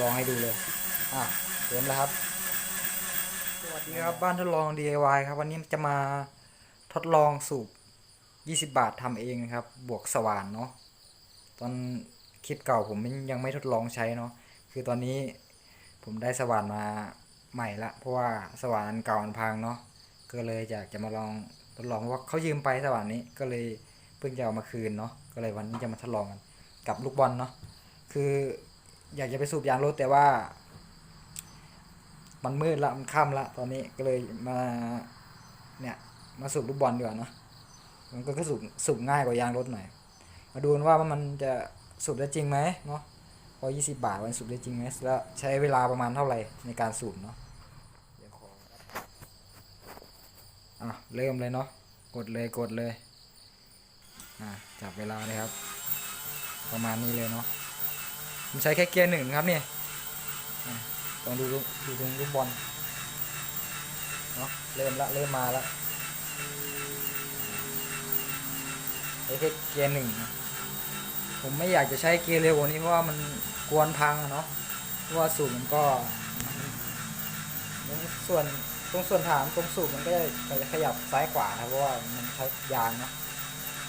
ลองให้ดูเลยอะเตรียมแล้วครับ สวัสดีครับบ้านทดลอง DIY ครับ วันนี้จะมาทดลองสูบ 20 บาททำเองนะครับ บวกสว่านเนาะตอนคลิปเก่าผมยังไม่ทดลองใช้เนาะคือตอนนี้ผมได้สว่านมาใหม่ละ เพราะว่าสว่านเก่ามันพังเนาะก็เลยอยากจะมาลองทดลองว่าเขายืมไปสว่านนี้ก็เลยเพิ่งจะเอามาคืนเนาะก็เลยวันนี้จะมาทดลองกันกับลูกบอลเนาะคือ อยากจะไปสูบยางรถแต่ว่า มันมืดละมันค่ำละตอนนี้ก็เลยมาเนี่ยมาสูบลูกบอลดีกว่าเนาะมันก็สูบสูบง่ายกว่ายางรถหน่อย มาดูว่ามันจะสูบได้จริงไหมเนาะพอ 20 บาทมันสูบได้จริงไหมแล้วใช้เวลาประมาณเท่าไหร่ในการสูบเนาะเดี๋ยวขออะเริ่มเลยเนาะกดเลยกดเลยอะจับเวลาเลยครับ ประมาณนี้เลยเนาะ ผมใช้แค่เกียร์หนึ่งครับเนี่ยลองดูดูดูตรงลูกบอลเนาะเริ่มละเริ่มมาละใช้แค่เกียร์หนึ่งผมไม่อยากจะใช้เกียร์เร็วกว่านี้เพราะว่ามันกวนพังอะเนาะเพราะว่าสูบมันก็ส่วนตรงส่วนฐานตรงสูบมันก็จะจะขยับซ้ายขวานะเพราะว่ามันใช้ยางเนาะ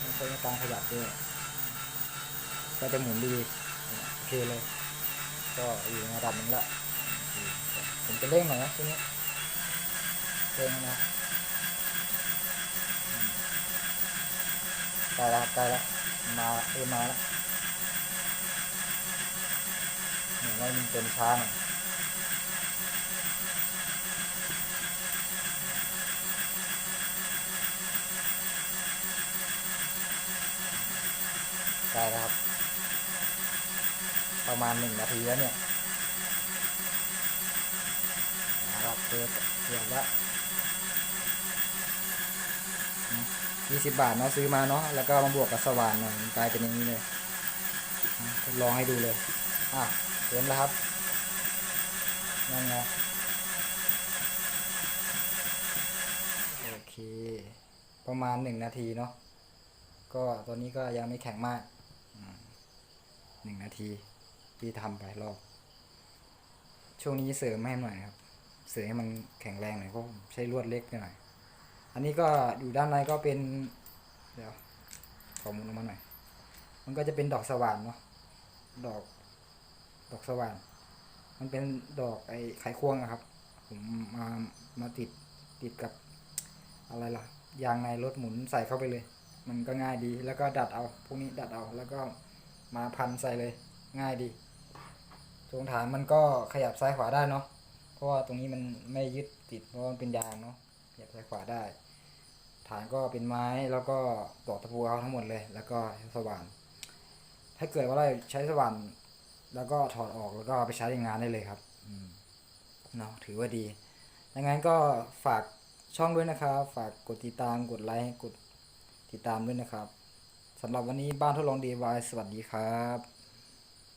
มันใช้ในการขยับด้วยก็จะหมุนดี เคเลย ก็อยู่ในระดับนึงละผมจะเร่งหน่อยนะทีนี้เร่งนะอืมใกล้แล้วใกล้แล้วมาเออมาแล้วเหมือนว่ามันเป็นช้าหน่อยใกล้แล้วครับ ประมาณหนึ่งนาทีแล้วเนี่ยมาแล้วเกือบเกือบล้วยี่สิบบาทเนาะซื้อมาเนาะแล้วก็มาบวกกับสว่านหน่อยมันกลายเป็นอย่างนี้เลยทดลองให้ดูเลยอะเต็มแล้วครับนั่นไงโอเค ประมาณหนึ่งนาทีเนาะก็ตอนนี้ก็ยังไม่แข็งมากหนึ่งนาที ที่ทำไปรอบช่วงนี้เสริมให้หน่อยครับ เสริมให้มันแข็งแรงหน่อยเพราะผมใช้ลวดเล็กไปหน่อย อันนี้ก็อยู่ด้านในก็เป็น เดี๋ยวขอมุนออกมาหน่อย มันก็จะเป็นดอกสว่านเนาะ ดอก ดอกสว่าน มันเป็นดอกไอ้ไขควงอะครับ ผมมามาติดติดกับอะไรล่ะ ยางในรถหมุนใส่เข้าไปเลย มันก็ง่ายดี แล้วก็ดัดเอา พวกนี้ดัดเอา แล้วก็มาพันใส่เลย ง่ายดี ตรงฐานมันก็ขยับซ้ายขวาได้เนาะเพราะว่าตรงนี้มันไม่ยึดติดเพราะมันเป็นยางเนาะขยับซ้ายขวาได้ ฐานก็เป็นไม้แล้วก็ตอกตะปูเอาทั้งหมดเลย แล้วก็สว่าน ถ้าเกิดว่าเราใช้สว่านแล้วก็ถอดออกแล้วก็ไปใช้ในงานได้เลยครับเนาะถือว่าดีดังนั้นก็ฝากช่องด้วยนะครับ ฝากกดติดตามกดไลค์กดติดตามด้วยนะครับสำหรับวันนี้บ้านทดลอง DIY สวัสดีครับ